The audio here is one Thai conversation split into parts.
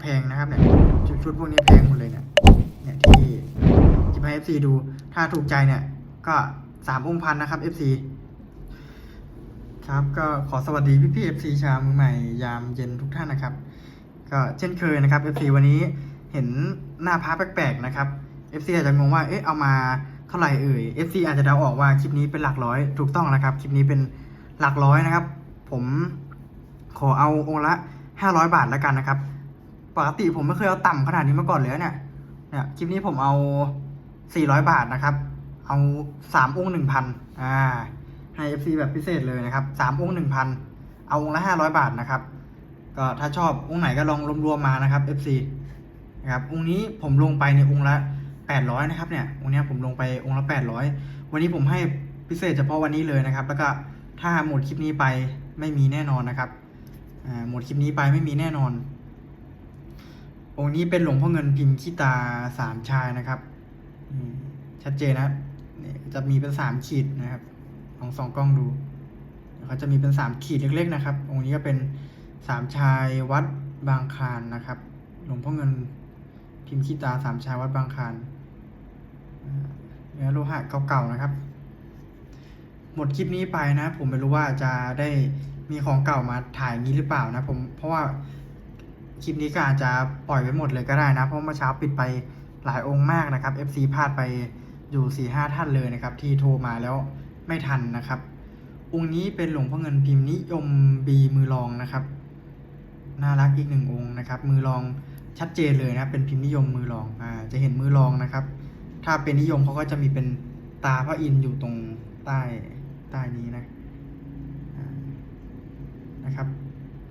แพงนะครับเนี่ยชุดชุดพวกนี้แพงหมดเลยเนี่ยเนี่ยที่ที่ให้ FC ดู ถ้าถูกใจเนี่ยก็สามองค์พันนะครับ FC ครับก็ขอสวัสดีพี่พี่ FC ชาวมือใหม่ยามเย็นทุกท่านนะครับ ก็เช่นเคยนะครับ FC วันนี้เห็นหน้าพระแปลกๆนะครับ FC อาจจะงงว่าเอ๊ะเอามาเท่าไหร่เอ่ย FC อาจจะเดาออกว่าคลิปนี้เป็นหลักร้อยถูกต้องนะครับคลิปนี้เป็นหลักร้อยนะครับ ผมขอเอาองค์ละ 500 บาทแล้วกันนะครับ ปกติผมไม่เคยเอาต่ำขนาดนี้มาก่อนเลยเนี่ย เนี่ยคลิปนี้ผมเอา400บาทนะครับ เอา3องค์1,000อ่า ให้ FC แบบพิเศษเลยนะครับ3องค์1,000เอาองค์ละ500บาทนะครับ ก็ถ้าชอบองค์ไหนก็ลองรวมๆมานะครับ FC นะครับองค์นี้ผมลงไปในองค์ละ800นะครับเนี่ยองค์นี้ผมลงไปองค์ละ800วันนี้ผมให้พิเศษเฉพาะวันนี้เลยนะครับ แล้วก็ถ้าหมดคลิปนี้ไปไม่มีแน่นอนนะครับอ่าหมดคลิปนี้ไปไม่มีแน่นอน องค์นี้เป็นหลวงพ่อเงินพิมพ์ขี้ตาสามชายนะครับชัดเจนนะเนี่ยจะมีเป็นสามขีดนะครับลองสองกล้องดูเขาจะมีเป็นสามขีดเล็ก ๆ นะครับ องค์นี้ก็เป็นสามชายวัดบางคานนะครับ หลวงพ่อเงินพิมพ์ขี้ตาสามชายวัดบางคานเนื้อโลหะเก่าๆนะครับ หมดคลิปนี้ไปนะ ผมไม่รู้ว่าจะได้มีของเก่ามาถ่ายนี้หรือเปล่านะ ผมเพราะว่า คลิปนี้ก็อาจจะปล่อยไปหมดเลยก็ได้นะ เพราะเมื่อเช้าปิดไปหลายองค์มากนะครับ FC พลาดไปอยู่4ี่ห้าท่านเลยนะครับ ที่โทรมาแล้วไม่ทันนะครับ องค์นี้เป็นหลวงพ่อเงินพิมพ์นิยมบีมือรองนะครับ น่ารักอีกหนึ่งองค์นะครับ มือรองชัดเจนเลยนะ เป็นพิมพ์นิยมมือรองอ่าจะเห็นมือรองนะครับ ถ้าเป็นนิยมเขาก็จะมีเป็นตาพระอินทร์อยู่ตรงใต้ใต้นี้นะนะครับ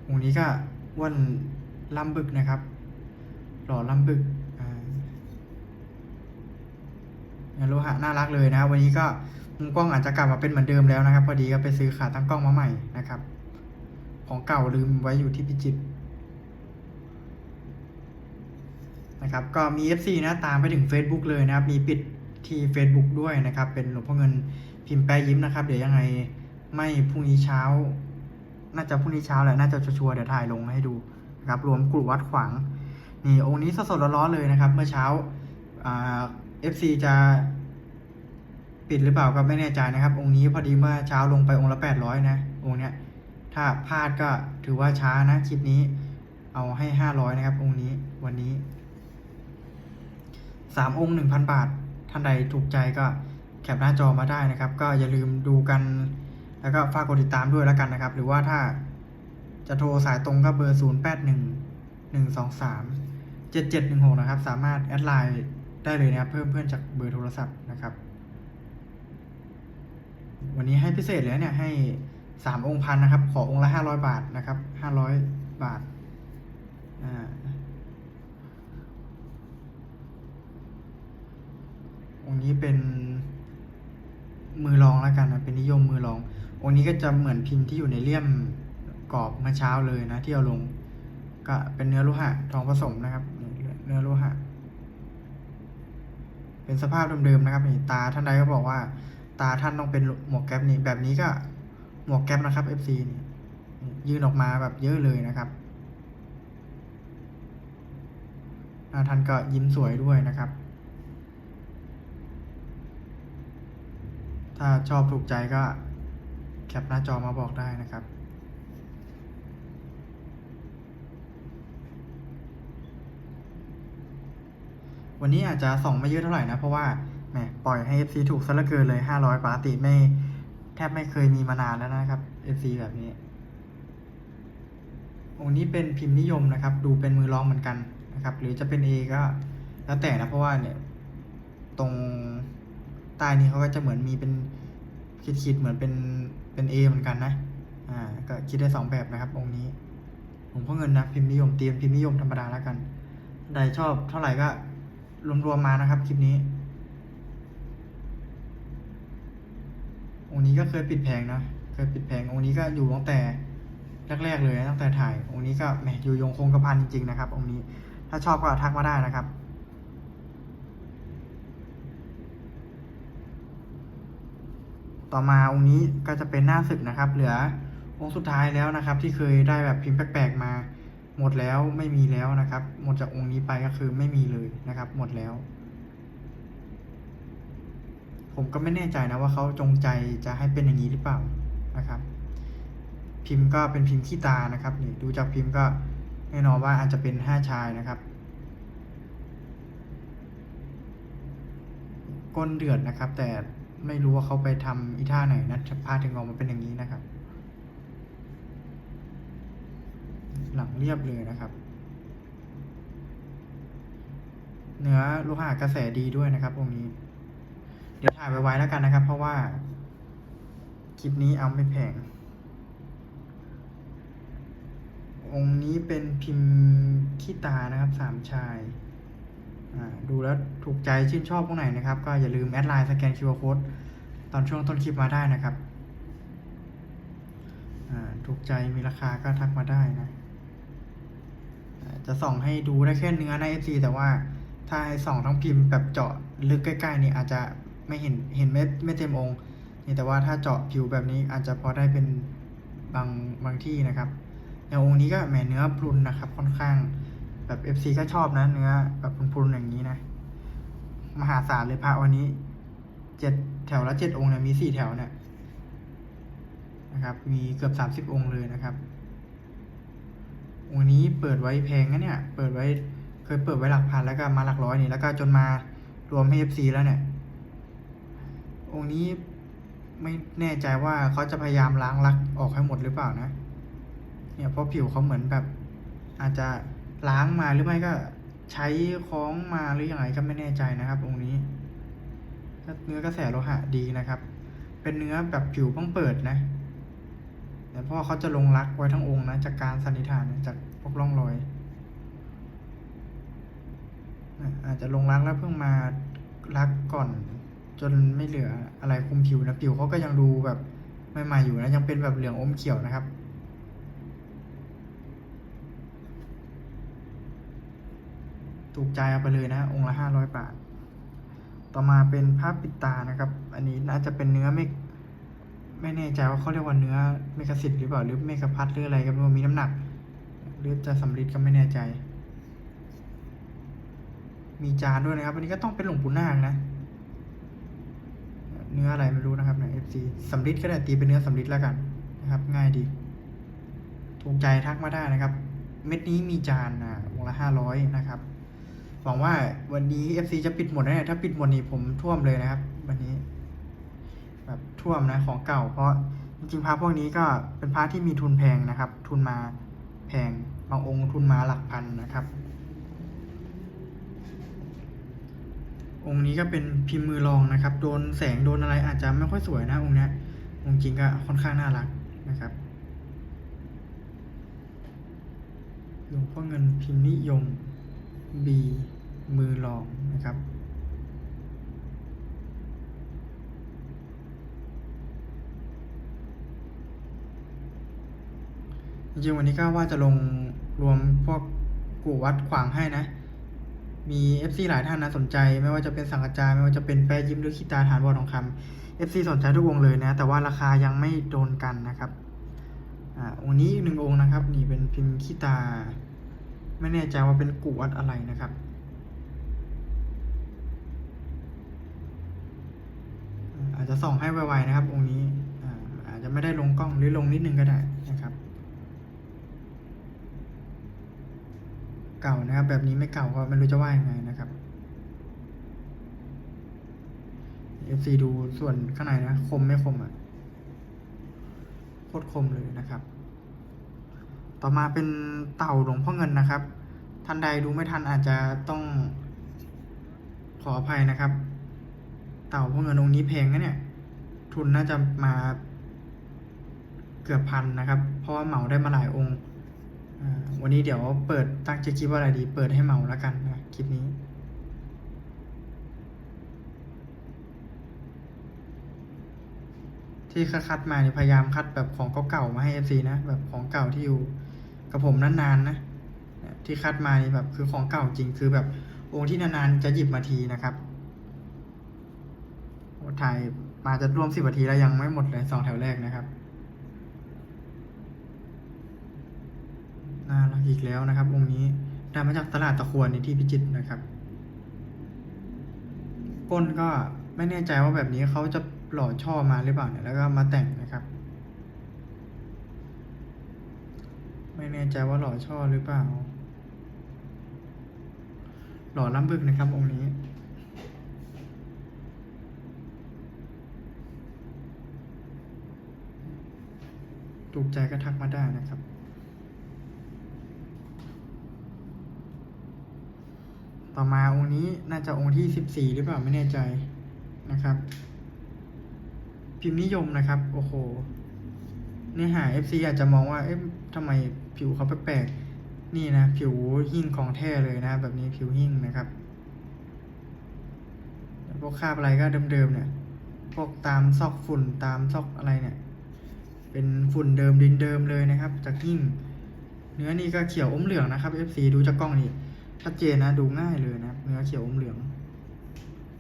องค์นี้ก็อ้วน ลำบึกนะครับ หล่อลำบึกอ่านโลหะน่ารักเลยนะครับวันนี้ก็มุมกล้องอาจจะกลับมาเป็นเหมือนเดิมแล้วนะครับ พอดีก็ไปซื้อขาตั้งกล้องมาใหม่นะครับ ของเก่าลืมไว้อยู่ที่พิจิตรนะครับ ก็มี FC นะตามไปถึง Facebook เลยนะครับ มีปิดที่ Facebook ด้วยนะครับ เป็นหลวงพ่อเงินพิมพ์แปรยิ้มนะครับ เดี๋ยวยังไงไม่พรุ่งนี้เช้า น่าจะพรุ่งนี้เช้าแหละน่าจะชัวร์เดี๋ยวถ่ายลงให้ดู นะครับรวมกลุ่มวัดขวางนี่องค์นี้สดๆร้อนๆเลยนะครับ เมื่อเช้าเอ่า FC จะปิดหรือเปล่าก็ไม่แน่ใจนะครับ องค์นี้พอดีเมื่อเช้าลงไปองค์ละแปดร้อยนะ องค์เนี้ยถ้าพลาดก็ถือว่าช้านะคลิปนี้เอาให้ห้าร้อยนะครับ องค์นี้วันนี้สามองค์หนึ่งพันบาท ท่านใดถูกใจก็แคปหน้าจอมาได้นะครับ ก็อย่าลืมดูกัน แล้วก็ฝากกดติดตามด้วยแล้วกันนะครับ หรือว่าถ้า จะโทรสายตรงก็เบอร์ 0 8 1 1 2 3 7 7 1 6 นะครับ สามารถแอดไลน์ได้เลยนะครับ เพิ่มเพื่อนจากเบอร์โทรศัพท์นะครับ วันนี้ให้พิเศษเลยเนี่ย ให้3องค์พันนะครับ ขอองค์ละ500บาทนะครับ500บาทอ่าองค์นี้เป็นมือรองแล้วกันนะเป็นนิยมมือรอง องค์นี้ก็จะเหมือนพิมพ์ที่อยู่ในเลี่ยม กรอบเมื่อเช้าเลยนะ ที่เอาลง ก็เป็นเนื้อโลหะทองผสมนะครับ เนื้อโลหะ เป็นสภาพเดิมๆนะครับนี่ตาท่านใดก็บอกว่า ตาท่านต้องเป็นหมวกแก๊ปนี่แบบนี้ก็หมวกแก๊ปนะครับ FC นี่ยื่นออกมาแบบเยอะเลยนะครับหน้าท่านก็ยิ้มสวยด้วยนะครับ ถ้าชอบถูกใจก็แคปหน้าจอมาบอกได้นะครับ วันนี้อาจจะส่องไม่เยอะเท่าไหร่นะ เพราะว่าแหมปล่อยให้ FC ถูกซะเหลือเกินเลย 500ปกติไม่แทบไม่เคยมีมานานแล้วนะครับ FC แบบนี้องค์นี้เป็นพิมพ์นิยมนะครับ ดูเป็นมือรองเหมือนกันนะครับ หรือจะเป็น A ก็แล้วแต่นะเพราะว่าเนี่ยตรงใต้นี้เขาก็จะเหมือนมีเป็นคิดๆเหมือนเป็นเป็น A เหมือนกันนะอ่าก็คิดได้สองแบบนะครับ องค์นี้ผมพ่อเงินนะพิมพ์นิยมเตรียมพิมพ์นิยมธรรมดาแล้วกันใดชอบเท่าไหร่ก็ รวมๆมานะครับคลิปนี้ องค์นี้ก็เคยปิดแพงนะ เคยปิดแพง องค์นี้ก็อยู่ตั้งแต่แรกๆเลยตั้งแต่ถ่าย องค์นี้ก็แหมอยู่ยงคงกระพันจริงๆนะครับ องค์นี้ ถ้าชอบก็ทักมาได้นะครับต่อมาองค์นี้ก็จะเป็นหน้าศึกนะครับ เหลือองค์สุดท้ายแล้วนะครับ ที่เคยได้แบบพิมพ์แปลกๆมา หมดแล้วไม่มีแล้วนะครับ หมดจากองค์นี้ไปก็คือไม่มีเลยนะครับ หมดแล้ว ผมก็ไม่แน่ใจนะว่าเขาจงใจจะให้เป็นอย่างนี้หรือเปล่านะครับ พิมพ์ก็เป็นพิมพ์ขี้ตานะครับนี่ดูจากพิมพ์ก็แน่นอนว่าอาจจะเป็นห้าชายนะครับก้นเดือดนะครับ แต่ไม่รู้ว่าเขาไปทำอีท่าไหนนะพาถึงออกมาเป็นอย่างนี้นะครับ หลังเรียบเลยนะครับ เนื้อโลหะกระแสดีด้วยนะครับองค์นี้ เดี๋ยวถ่ายไว้ๆแล้วกันนะครับ เพราะว่า คลิปนี้เอาไม่แพงองค์นี้เป็นพิมพ์ขี้ตานะครับสามชายอ่าดูแล้วถูกใจชื่นชอบพวกไหนนะครับ ก็อย่าลืมแอดไลน์สแกน QR Code ตอนช่วงต้นคลิปมาได้นะครับอ่าถูกใจมีราคาก็ทักมาได้นะ จะส่องให้ดูได้แค่เนื้อใน FC แต่ว่าถ้าให้ส่องทั้งพิมพ์แบบเจาะลึกใกล้ๆนี่อาจจะไม่เห็นเห็นไม่ไม่เต็มองค์นี่แต่ว่าถ้าเจาะผิวแบบนี้อาจจะพอได้เป็นบางบางที่นะครับอย่างองค์นี้ก็แหมเนื้อพรุนนะครับ ค่อนข้างแบบ FC ก็ชอบนะเนื้อแบบพรุนๆอย่างนี้นะ มหาศาลเลยพระวันนี้เจ็ดแถวละเจ็ดองค์เนี่ยมีสี่แถวเนี่ยนะครับ มีเกือบสามสิบองค์เลยนะครับ องค์นี้เปิดไว้แพงนะเนี่ย เปิดไว้เคยเปิดไว้หลักพันแล้วก็มาหลักร้อยนี่แล้วก็จนมารวมให้ FC แล้วเนี่ย องค์นี้ไม่แน่ใจว่าเขาจะพยายามล้างลักออกให้หมดหรือเปล่านะ เนี่ยเพราะผิวเขาเหมือนแบบ อาจจะล้างมาหรือไม่ก็ใช้คล้องมาหรืออยังไงก็ไม่แน่ใจนะครับ องค์นี้เนื้อกระแสโลหะดีนะครับ เป็นเนื้อแบบผิวเพิ่งเปิดนะ แต่พ่อเขาจะลงรักไว้ทั้งองค์นะจากการสันนิษฐานจากพวกร่องรอยอาจจะลงรักแล้วเพิ่งมารักก่อน จนไม่เหลืออะไรคุมผิวนะผิวเขาก็ยังดูแบบใหม่ๆอยู่นะยังเป็นแบบเหลืองอมเขียวนะครับถูกใจเอาไปเลยนะ องค์ละห้าร้อยบาท ต่อมาเป็นผ้าปิดตานะครับ อันนี้น่าจะเป็นเนื้อไม่ ไม่แน่ใจว่าเขาเรียกว่าเนื้อเมกะสิทธิ์หรือเปล่าหรือเมกะพัดหรืออะไรก็ไม่รู้มีน้ำหนัก หรือจะสำริดก็ไม่แน่ใจ มีจานด้วยนะครับอันนี้ก็ต้องเป็นหลวงปู่นาคนะ เนื้ออะไรไม่รู้นะครับใน FC สำริดก็ได้ตีเป็นเนื้อสำริดแล้วกันนะครับ ง่ายดี ถูกใจทักมาได้นะครับ เม็ดนี้มีจานอะวงละห้าร้อยนะครับหวังว่าวันนี้ FC จะปิดหมดนะเนี่ยถ้าปิดหมดนี่ผมท่วมเลยนะครับ วันนี้ ท่วมนะของเก่า เพราะจริงๆพระพวกนี้ก็เป็นพระที่มีทุนแพงนะครับ ทุนมาแพงบางองค์ทุนมาหลักพันนะครับ องค์นี้ก็เป็นพิมพ์มือรองนะครับ โดนแสงโดนอะไรอาจจะไม่ค่อยสวยนะองค์เนี้ยองค์จริงก็ค่อนข้างน่ารักนะครับหลวงพ่อเงินพิมพ์นิยมบีมือรองนะครับ จริงๆวันนี้ก็ว่าจะลงรวมพวกกูวัดขวางให้นะ มี FC หลายท่านนะสนใจ ไม่ว่าจะเป็นสังกัจจายไม่ว่าจะเป็นแปรยิ้มหรือขีตาฐานวอทองคำ FC สนใจทุกวงเลยนะ แต่ว่าราคายังไม่โดนกันนะครับอ่าองค์นี้อีกหนึ่งองค์นะครับ นี่เป็นพิมพ์ขีตา ไม่แน่ใจว่าเป็นกูวัดอะไรนะครับอาอาจจะส่องให้ไวๆนะครับองค์นี้อ่าอาจจะไม่ได้ลงกล้องหรือลงนิดนึงก็ได้นะครับ เก่านะครับ แบบนี้ไม่เก่าก็ไม่รู้จะว่ายังไงนะครับ FC ดูส่วนข้างในนะ คมไม่คมอะโคตรคมเลยนะครับ ต่อมาเป็นเต่าหลวงพ่อเงินนะครับ ท่านใดดูไม่ทันอาจจะต้องขออภัยนะครับ เต่าพ่อเงินองค์นี้แพงนะเนี่ย ทุนน่าจะมาเกือบพันนะครับ เพราะว่าเหมาได้มาหลายองค์ วันนี้เดี๋ยวเปิดตั้งใจคลิปว่าอะไรดี เปิดให้เมาแล้วกันนะคลิปนี้ ที่คัดมาเนี่ยพยายามคัดแบบของเก่าๆมาให้ FC นะแบบของเก่าที่อยู่กับผมนานๆนะเนี่ยที่คัดมานี่แบบคือของเก่าจริงคือแบบองค์ที่นานๆจะหยิบมาทีนะครับโอ้ถ่ายมาจะร่วมสิบนาทีแล้วยังไม่หมดเลยสองแถวแรกนะครับน่ารักจ อีกแล้วนะครับ องค์นี้ได้มาจากตลาดตะควรในที่พิจิตรนะครับ ก้นก็ไม่แน่ใจว่าแบบนี้เขาจะหล่อช่อมาหรือเปล่าเนี่ยแล้วก็มาแต่งนะครับ ไม่แน่ใจว่าหล่อช่อหรือเปล่า หล่อล้ำบึกนะครับ องค์นี้ถูกใจก็ทักมาได้นะครับ ต่อมาองค์นี้น่าจะองค์ที่สิบสี่หรือเปล่าไม่แน่ใจนะครับ พิมพ์นิยมนะครับ โอ้โหเนื้อหา FC อาจจะมองว่าเอ๊ะทำไมผิวเขาแปลกๆนี่นะ ผิวหิ่งของแท้เลยนะ แบบนี้ผิวหิ่งนะครับพวกคาบอะไรก็เดิมๆเนี่ย พวกตามซอกฝุ่นตามซอกอะไรเนี่ย เป็นฝุ่นเดิมดินเดิมเลยนะครับ จากหิ่ง เนื้อนี่ก็เขียวอมเหลืองนะครับ FC ดูจากกล้องนี่ ชัดเจนนะดูง่ายเลยนะเนื้อเขียวอมเหลือง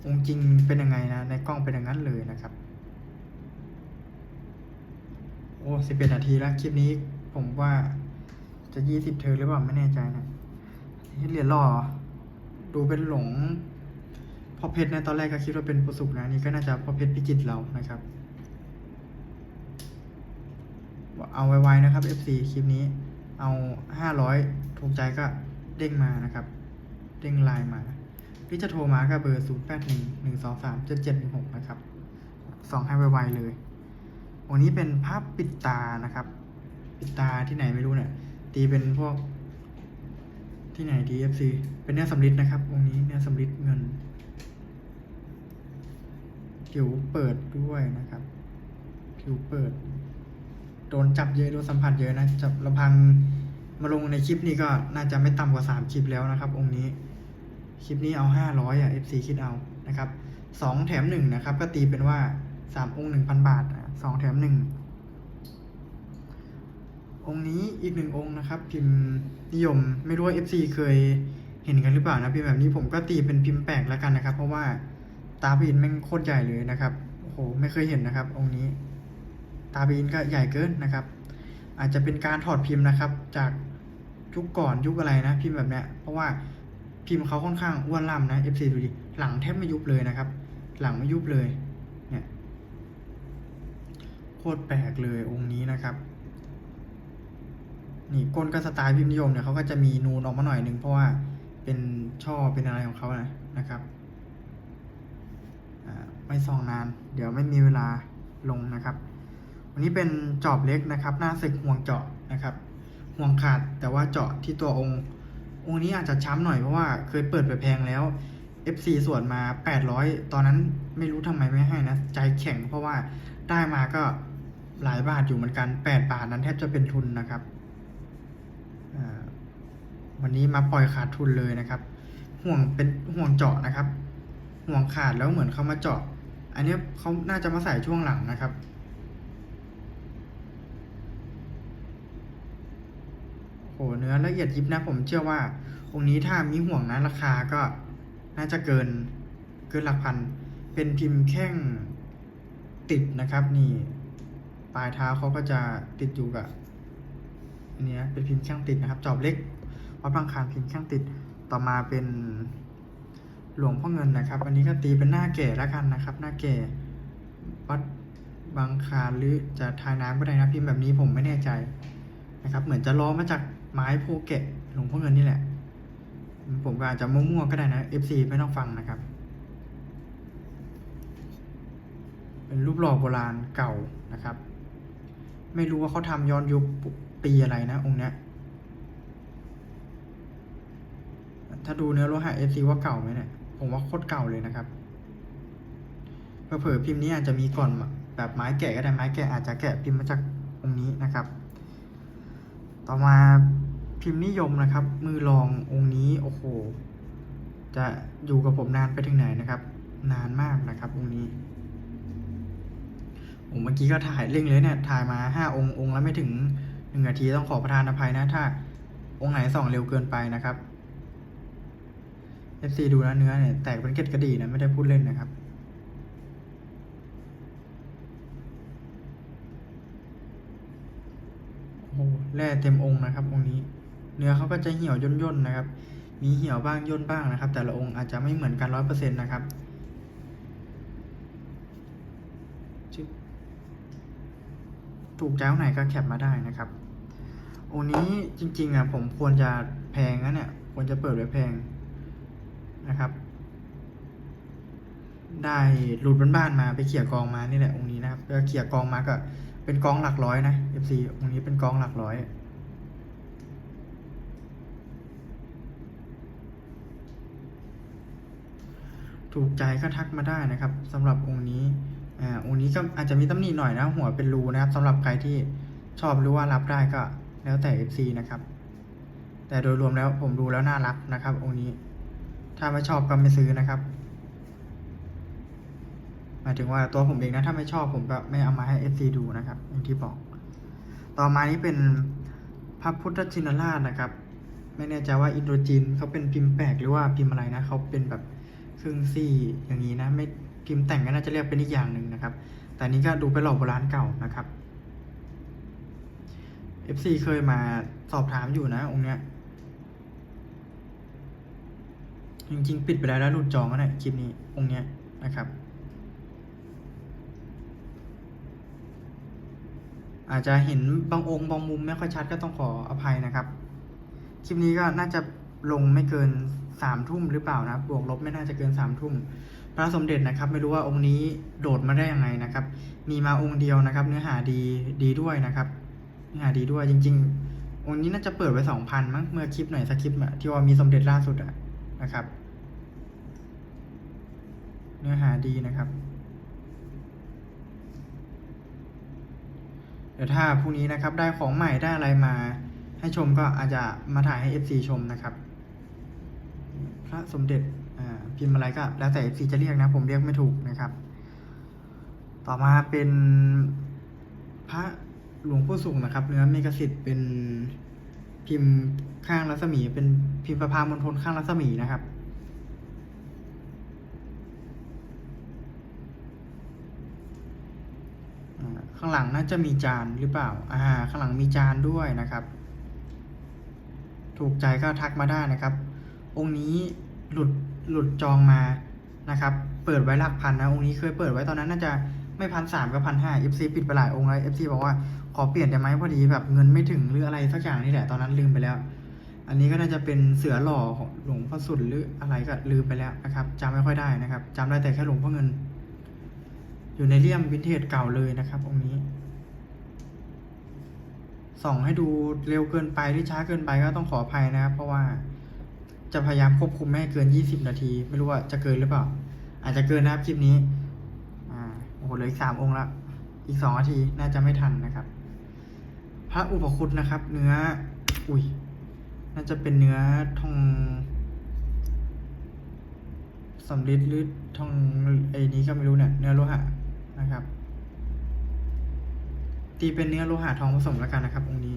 องค์จริงเป็นยังไงนะในกล้องเป็นอย่างนั้นเลยนะครับ โอ้สิบเอ็ดนาทีแล้วคลิปนี้ผมว่าจะยี่สิบเธอหรือเปล่าไม่แน่ใจนะเฮ็ดเหรียญหล่อดูเป็นหลงพอเพชรนะตอนแรกก็คิดว่าเป็นปุสุกนะนี่ก็น่าจะพอเพชรพิจิตเรานะครับเอาไวๆนะครับ FC คลิปนี้ เอาห้าร้อยถูกใจก็ เด้งมานะครับ เด้งไลน์มาที่จะโทรมาก็เบอร์ศูนย์แปดหนึ่งหนึ่งสองสามเจ็ดเจ็ดหกนะครับสองให้ไวๆเลยวันนี้เป็นภาพปิดตานะครับ ปิดตาที่ไหนไม่รู้เนี่ย ตีเป็นพวก ที่ไหน DFC เป็นเนื้อสำริดนะครับวงนี้เนื้อสำริดเงินผิวเปิดด้วยนะครับผิวเปิด โดนจับเยอะโดนสัมผัสเยอะนะจับลำพัง มาลงในคลิปนี้ก็น่าจะไม่ต่ำกว่าสามคลิปแล้วนะครับ องค์นี้ คลิปนี้เอาห้าร้อยอะ FC คิดเอานะครับสองแถมหนึ่งนะครับ ก็ตีเป็นว่าสามองค์หนึ่งพันบาทอะสองแถมหนึ่งองค์นี้อีกหนึ่งองค์นะครับ พิมพ์นิยมไม่รู้ว่า FC เคยเห็นกันหรือเปล่านะพิมพ์แบบนี้ผมก็ตีเป็นพิมพ์แปลกแล้วกันนะครับ เพราะว่าตาบีนแม่งโคตรใหญ่เลยนะครับโอ้โหไม่เคยเห็นนะครับ องค์นี้ ตาบีนก็ใหญ่เกินนะครับ อาจจะเป็นการถอดพิมพ์นะครับ จาก ยุคก่อนยุคอะไรนะพิมพ์แบบเนี้ยเพราะว่าพิมพ์เขาค่อนข้างอ้วนล่ำนะ FC ดูดิหลังแทบไม่ยุบเลยนะครับ หลังไม่ยุบเลยเนี่ยโคตรแปลกเลยองค์นี้นะครับ นี่ก้นก็สไตล์พิมพ์นิยมเนี่ยเขาก็จะมีนูนออกมาหน่อยหนึ่งเพราะว่าเป็นช่อเป็นอะไรของเขานะนะครับไม่ซองนาน เดี๋ยวไม่มีเวลาลงนะครับ วันนี้เป็นจอบเล็กนะครับ หน้าศึกห่วงเจาะนะครับ ห่วงขาดแต่ว่าเจาะที่ตัวองค์ องค์นี้อาจจะช้ำหน่อยเพราะว่าเคยเปิดไปแพงแล้ว FC ส่วนมา 800 ตอนนั้นไม่รู้ทำไมไม่ให้นะ ใจแข็งเพราะว่าได้มาก็หลายบาทอยู่เหมือนกัน 8 บาทนั้นแทบจะเป็นทุนนะครับ วันนี้มาปล่อยขาดทุนเลยนะครับ ห่วงเป็นห่วงเจาะนะครับ ห่วงขาดแล้วเหมือนเขามาเจาะ อันนี้เขาน่าจะมาใส่ช่วงหลังนะครับ โหเนื้อละเอียดยิบนะ ผมเชื่อว่าองค์นี้ถ้ามีห่วงนะราคาก็น่าจะเกินเกินหลักพัน เป็นพิมพ์แข้งติดนะครับ นี่ปลายเท้าเขาก็จะติดอยู่กับอันเนี้ยเป็นพิมพ์แข้งติดนะครับ จอบเล็กวัดบางคานพิมพ์แข้งติดต่อมาเป็นหลวงพ่อเงินนะครับ อันนี้ก็ตีเป็นหน้าแก่แล้วกันนะครับ หน้าแก่วัดบางคานหรือจะทายน้ำก็ได้นะพิมพ์แบบนี้ผมไม่แน่ใจนะครับ เหมือนจะล้อมาจาก ไม้โพแกะหลวงพ่อเงินนี่แหละ ผมก็อาจจะมั่วๆก็ได้นะ FC ไม่ต้องฟังนะครับ เป็นรูปหล่อโบราณเก่านะครับ ไม่รู้ว่าเขาทำย้อนยุคปีอะไรนะ องค์เนี้ยถ้าดูเนื้อโลหะ FC ว่าเก่าไหมเนี่ย ผมว่าโคตรเก่าเลยนะครับเผลอพิมพ์นี้อาจจะมีก่อนแบบไม้แกะก็ได้ไม้แกะอาจจะแกะพิมพ์มาจากองค์นี้นะครับ ต่อมาพิมพ์นิยมนะครับ มือรององค์นี้โอ้โหจะอยู่กับผมนานไปถึงไหนนะครับ นานมากนะครับองค์นี้ผมเมื่อกี้ก็ถ่ายเร่งเลยเนี่ยถ่ายมาห้าองค์องค์แล้วไม่ถึงหนึ่งนาทีต้องขอประทานอภัยนะ ถ้า องค์ไหนส่องเร็วเกินไปนะครับ FC ดูนะเนื้อเนี่ยแตกเป็นเกล็ดกระดี่นะไม่ได้พูดเล่นนะครับ โอ้โหแร่เต็มองค์นะครับ องค์นี้ เนื้อเขาก็จะเหี่ยวย่นย่นๆนะครับ มีเหี่ยวบ้างย่นบ้างนะครับ แต่ละองค์อาจจะไม่เหมือนกันร้อยเปอร์เซ็นต์นะครับถูกใจองค์ไหนก็แคปมาได้นะครับ องค์นี้จริงๆอะผมควรจะแพงนะเนี่ยควรจะเปิดไว้แพงนะครับ ได้หลุดบ้านๆมาไปเขี่ยกองมานี่แหละองค์นี้นะครับแล้วเขี่ยกองมาก็ เป็นกองหลักร้อยนะ FC องนี้เป็นกองหลักร้อยถูกใจก็ทักมาได้นะครับสำหรับองค์นี้อ่าองค์นี้ก็อาจจะมีตำหนิหน่อยนะ หัวเป็นรูนะครับสำหรับใครที่ชอบหรือว่ารับได้ก็แล้วแต่ FC นะครับ แต่โดยรวมแล้วผมดูแล้วน่ารักนะครับ องค์นี้ ถ้าไม่ชอบก็ไม่ซื้อนะครับายถึงว่าตัวผมเองนะถ้าไม่ชอบผมก็ไม่เอามาให้ FC ดูนะครับ อย่างที่บอก ต่อมานี้เป็นพระพุทธชินราชนะครับ ไม่แน่ใจว่าอินโดจีนเขาเป็นพิมพ์แปลกหรือว่าพิมพ์อะไรนะเขาเป็นแบบครึ่งซี่อย่างนี้นะไม่พิมพ์แต่งก็น่าจะเรียกเป็นอีกอย่างหนึ่งนะครับ แต่นี้ก็ดูเป็นหล่อโบราณเก่านะครับ FC เคยมาสอบถามอยู่นะองค์เนี้ยจริงๆ ปิดไปแล้วแล้วหลุดจองแล้วเนี่ยคลิปนี้องค์เนี้ยนะครับ อาจจะเห็นบางองค์บางมุมไม่ค่อยชัดก็ต้องขออภัยนะครับ คลิปนี้ก็น่าจะลงไม่เกินสามทุ่มหรือเปล่านะบวกลบไม่น่าจะเกินสามทุ่มพระสมเด็จนะครับ ไม่รู้ว่าองค์นี้โดดมาได้ยังไงนะครับ มีมาองค์เดียวนะครับ เนื้อหาดีดีด้วยนะครับ เนื้อหาดีด้วยจริง ๆ องค์นี้น่าจะเปิดไว้สองพันมั้งเมื่อคลิปไหนสักคลิปอะที่ว่ามีสมเด็จล่าสุดอะนะครับ เนื้อหาดีนะครับ เดี๋ยวถ้าพรุ่งนี้นะครับได้ของใหม่ได้อะไรมา ให้ชมก็อาจจะมาถ่ายให้ FC ชมนะครับ พระสมเด็จอ่าพิมพ์อะไรก็ แล้วแต่ FC จะเรียกนะ ผมเรียกไม่ถูกนะครับ ต่อมาเป็นพระหลวงพ่อสุขนะครับ เนื้อเมกสิทธิ์เป็นพิมพ์ข้างรัศมี เป็นพิมพ์ประพามณฑลข้างรัศมีนะครับ อ่า ข้างหลังน่าจะมีจานหรือเปล่า อ่า ข้างหลังมีจานด้วยนะครับ ถูกใจก็ทักมาได้นะครับ องค์นี้หลุดหลุดจองมานะครับ เปิดไว้หลักพันนะ องค์นี้เคยเปิดไว้ตอนนั้นน่าจะไม่พันสามก็พันห้า FC ปิดไปหลายองค์แล้ว FC บอกว่าขอเปลี่ยนได้ไหมพอดีแบบเงินไม่ถึงหรืออะไรสักอย่างนี่แหละตอนนั้นลืมไปแล้ว อันนี้ก็น่าจะเป็นเสือหล่อของหลวงพ่อสุดหรืออะไรก็ลืมไปแล้วนะครับจำไม่ค่อยได้นะครับจำได้แต่แค่หลวงพ่อเงิน อยู่ในเลี่ยมวินเทจเก่าเลยนะครับองค์นี้ ส่องให้ดูเร็วเกินไปหรือช้าเกินไปก็ต้องขออภัยนะครับ เพราะว่าจะพยายามควบคุมไม่ให้เกิน 20 นาที ไม่รู้ว่าจะเกินหรือเปล่า อาจจะเกินนะครับคลิปนี้ อ่าโอ้โหเหลืออีกสามองค์ละ อีกสองนาทีน่าจะไม่ทันนะครับ พระอุปคุตนะครับ เนื้อ อุ้ย น่าจะเป็นเนื้อทองสำริดหรือทองไอ้นี้ก็ไม่รู้เนี่ยเนื้อโลหะ นะครับ ตีเป็นเนื้อโลหะทองผสมแล้วกันนะครับ องค์นี้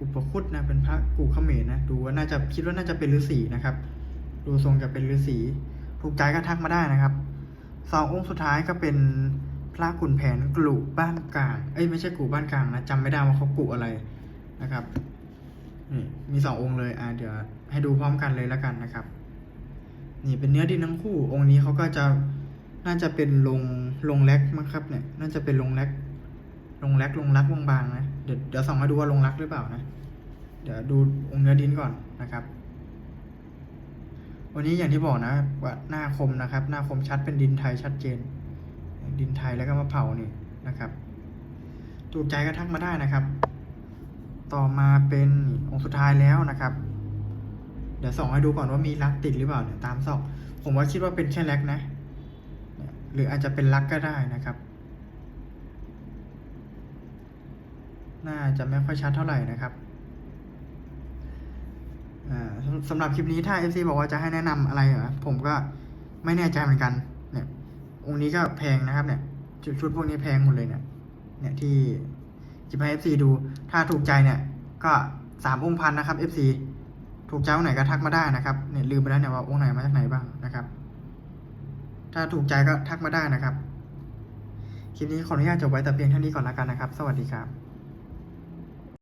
อุปคุตนะเป็นพระกูเขมรนะ ดูว่าน่าจะคิดว่าน่าจะเป็นฤาษีนะครับ ดูทรงจะเป็นฤาษีถูกใจก็ทักมาได้นะครับสององค์สุดท้ายก็เป็นพระขุนแผนกลุ่บ้านกลาง เอ้ยไม่ใช่กลุ่บ้านกลางนะจำไม่ได้ว่าเขากลุ่อะไรนะครับนี่มีสององค์เลย อ่าเดี๋ยวให้ดูพร้อมกันเลยแล้วกันนะครับ นี่เป็นเนื้อดินทั้งคู่ องค์นี้เขาก็จะน่าจะเป็นลงลงแลกมั้งครับเนี่ย น่าจะเป็นลงแลกลงแลกลงรักบางๆนะ เดี๋ยวเดี๋ยวส่องมาดูว่าลงรักหรือเปล่านะ เดี๋ยวดูองค์เนื้อดินก่อนนะครับ วันนี้อย่างที่บอกนะว่าหน้าคมนะครับ หน้าคมชัดเป็นดินไทยชัดเจน ดินไทยแล้วก็มะเผานี่นะครับ ถูกใจก็ทักมาได้นะครับ ต่อมาเป็นองค์สุดท้ายแล้วนะครับ ดี๋ยวส่องให้ดูก่อนว่ามีลักติดหรือเปล่าเนี่ยตามซอกผมว่าคิดว่าเป็นแค่แล็กนะ หรืออาจจะเป็นลักก็ได้นะครับ น่าจะไม่ค่อยชัดเท่าไหร่นะครับสำสำหรับคลิปนี้ถ้า FC บอกว่าจะให้แนะนำอะไรเหรอผมก็ไม่แน่ใจเหมือนกัน เนี่ยองค์นี้ก็แพงนะครับเนี่ยชุดชุดพวกนี้แพงหมดเลยเนี่ย เนี่ยที่จิบให้ FC ดู ถ้าถูกใจเนี่ยก็สามองค์พันนะครับ FC ถูกใจองค์ไหนก็ทักมาได้นะครับเนี่ยลืมไปแล้วเนี่ยว่าองค์ไหนมาจากไหนบ้างนะครับ ถ้าถูกใจก็ทักมาได้นะครับคลิปนี้ขออนุญาตจบไว้แต่เพียงเท่านี้ก่อนแล้วกันนะครับ สวัสดีครับ